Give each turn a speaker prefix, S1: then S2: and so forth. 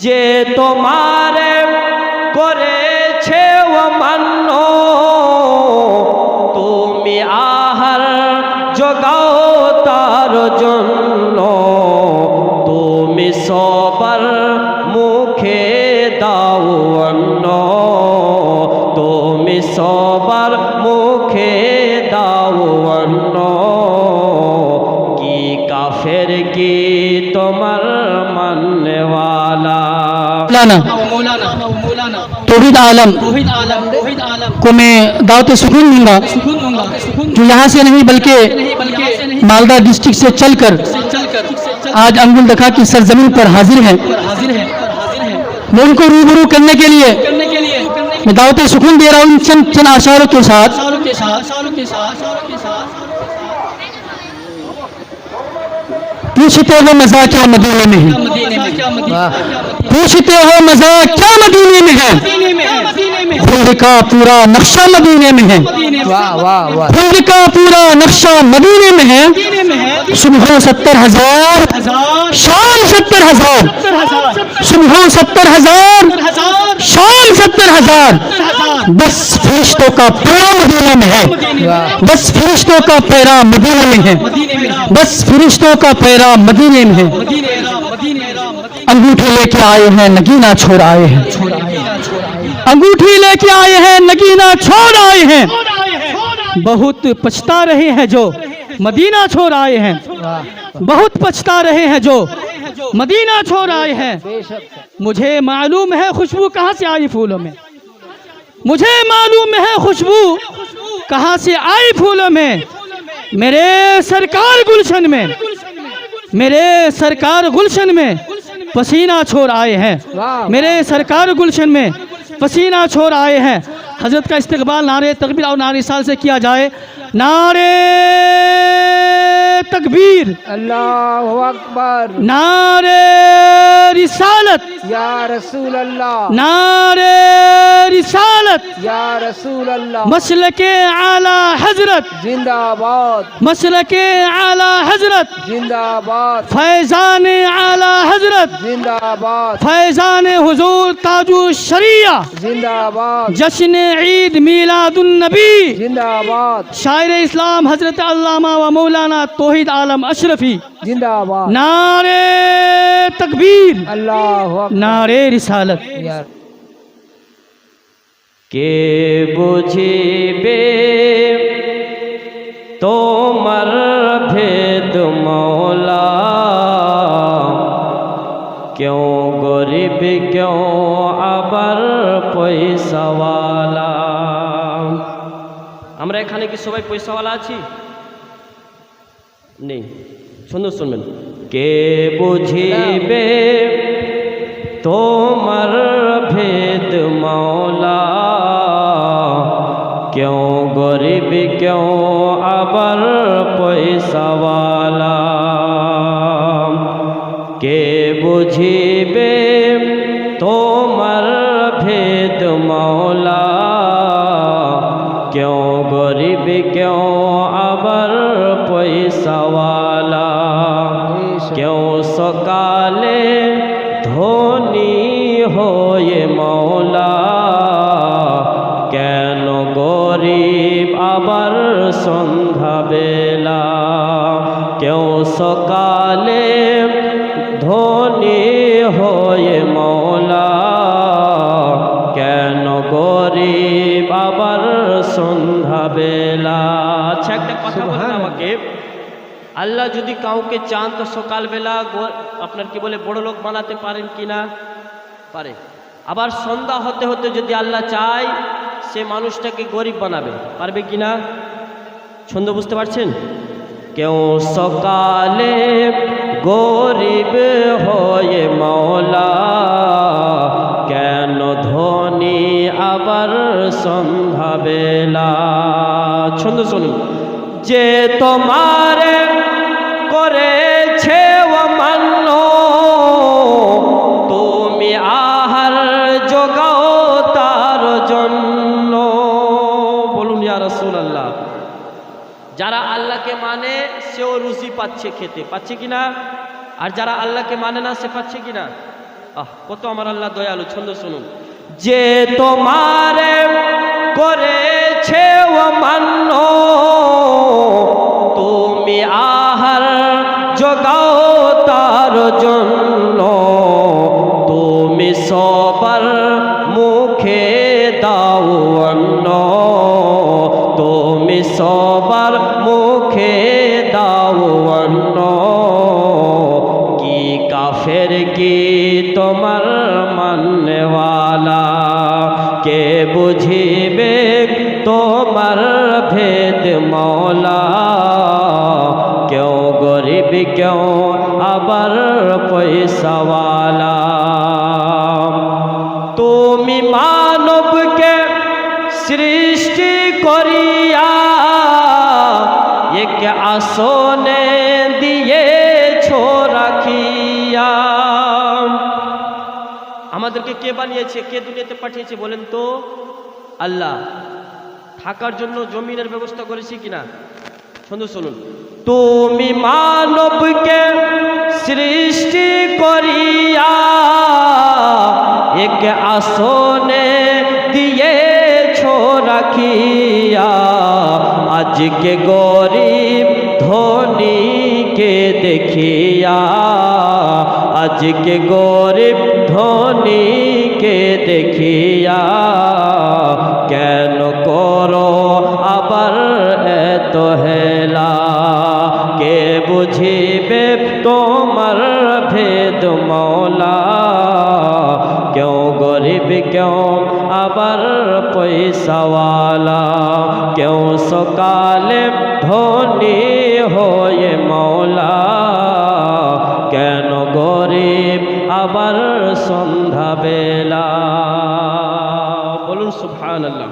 S1: যে তোমার করেছে মান্য তুমি আহার জগাও তার জন্য। پھر کی تمر ماننے والا مولانا توحید عالم کو میں دعوت سکون
S2: دوں
S3: گا جو
S2: یہاں سے
S3: نہیں بلکہ مالدہ ڈسٹرکٹ
S2: سے چل کر آج انگل
S3: دکھا کی سرزمین
S2: پر حاضر ہیں میں ان
S3: کو روبرو
S2: کرنے کے لیے میں
S3: دعوت سکون
S2: دے رہا ہوں چند چند کے ساتھ پوچھتے
S3: ہو مزہ کیا مدینے میں ہے؟
S2: پوچھتے ہو مزہ کیا مدینے میں
S3: ہے؟ دل کا پورا نقشہ
S2: مدینے میں ہے۔ دل کا پورا نقشہ مدینے میں ہے۔ صبح ستر
S3: ہزار شام ستر ہزار صبح ستر ہزار شام ستر
S2: ہزار بس فرشتوں کا پیرا مدینہ میں
S3: ہے. بس فرشتوں کا
S2: پیرا مدینہ میں ہے. بس فرشتوں کا
S3: پیرا مدینے میں ہے. انگوٹھی
S2: لے کے آئے ہیں نگینا چھوڑ آئے
S3: ہیں.
S4: انگوٹھی لے کے
S2: آئے ہیں نگینا چھوڑ آئے ہیں۔ بہت
S3: پچھتا رہے ہیں
S2: جو مدینہ چھوڑ
S3: آئے
S2: ہیں۔ بہت پچھتا
S3: رہے ہیں
S2: جو۔ مدینہ چھوڑ
S3: آئے
S2: ہیں۔ مجھے معلوم
S3: ہے
S2: خوشبو کہاں سے آئی پھولوں میں۔ مجھے
S3: معلوم ہے
S2: خوشبو کہاں سے آئی پھولوں میں۔ میرے
S3: سرکار گلشن
S2: میں۔ میرے سرکار گلشن میں پسینہ چھوڑ
S3: آئے ہیں۔ میرے سرکار گلشن
S2: میں پسینہ چھوڑ آئے ہیں۔ حضرت کا استقبال
S3: نعرے تقبیر
S2: اور نعرے سال سے کیا جائے۔ نعرے हैं बहुत पछता रहे हैं जो मदीना छोड़ आए हैं मुझे मालूम है खुशबू कहाँ से आई फूलों में मुझे मालूम है खुशबू कहाँ से आई फूलों में मेरे सरकार गुलशन में मेरे सरकार गुलशन में पसीना छोड़ आए हैं मेरे सरकार गुलशन में पसीना छोड़ आए हैं हजरत का इस्तकबाल नारे तकबीर और नारे साल से किया जाए नारे तकबीर
S4: अल्लाह अकबर
S2: नारे रिसालत
S4: या रसूल अल्लाह
S2: नारे रिसालत
S4: या रसूल अल्लाह
S2: मसल के आला हजरत
S4: जिंदाबाद
S2: मसल के आला हजरत
S4: जिंदाबाद
S2: फैजान आला हजरत
S4: जिंदाबाद
S2: फैजान हुजूर ताजु शरिया
S4: जिंदाबाद
S2: जश्न ईद मीलादुन्नबी
S4: जिंदाबाद
S2: शायर इस्लाम हजरत अल्लामा व मौलाना سید عالم اشرفی۔
S4: زندہ
S2: نعرے تکبیر۔
S4: اللہ نعرے
S2: رسالت۔ کہ
S4: بجھے
S1: بے تو مر بھید مولا۔ کیوں غریب کیوں عبر کوئی سوالا۔ ہمرے کھانے کی صبح সবাই سوالا چھی۔ নেই। সুন্দর শুনবেন। কে বুঝিবে তোমার ভেদ মাওলা? কেউ গরিব, কেউ আবার পয়সাওয়ালা কে বুঝিবে তোমার ভেদ মাওলা? আল্লাহ যদি কাউকে চান, তো সকালবেলা আপনার কি বলে, বড় লোক বানাতে পারেন কি না? পারে। আবার সন্ধ্যা হতে হতে যদি আল্লাহ চায়, সে মানুষটাকে গরিব বানাবে। পারবে কি না? ছন্দ বুঝতে পারছেন? কেউ সকালে গরিব হয়ে মৌলা কেন ধনী আবার সন্ধ্যা বেলা? ছন্দ শুনুন। যে তোমারে করেছে মান্য তুমি আহার যোগাও তার জন্য। বলুন ইয়া রাসূলুল্লাহ। যারা আল্লাহকে মানে সেও রুজি পাচ্ছে খেতে। পাচ্ছে কি না? আর যারা আল্লাহকে মানে না, সে পাচ্ছে কি না? আহ, কত আমার আল্লাহ দয়ালু, ছন্দ শুনুন। যে তোমারে করেছে তার জন্য তুমি সবার মুখে দাও অন্ন। তুমি সবার মুখে দাও অন্ন। কি কাফের কি তোমার মানওয়ালা? কে বুঝিবে তোমার ভেদ মৌলা কেউ গরিব, কেউ আবার পয়সাওয়ালা তুমি মানবকে সৃষ্টি করিয়া এক আসনে দিয়েছ রাখিয়া। আমাদেরকে কে বানিয়েছে, কে দুনিয়াতে পাঠিয়েছে বলেন তো? আল্লাহ। থাকার জন্য জমিনের ব্যবস্থা করেছি কিনা? শুনুন শুনুন। তুমি মানবকে সৃষ্টি করিয়া এক আসনে দিয়েছ রাখিয়া। আজকে গরিব ধনীকে দেখিয়া, আজকে গরিব ধনীকে দেখিয়া, কেন করো আবার এত হেলা সকালে ধনী হয়ে মৌলা কেন গরিব আবার সন্ধ্যা বেলা? বলুন সুফান আল্লাহ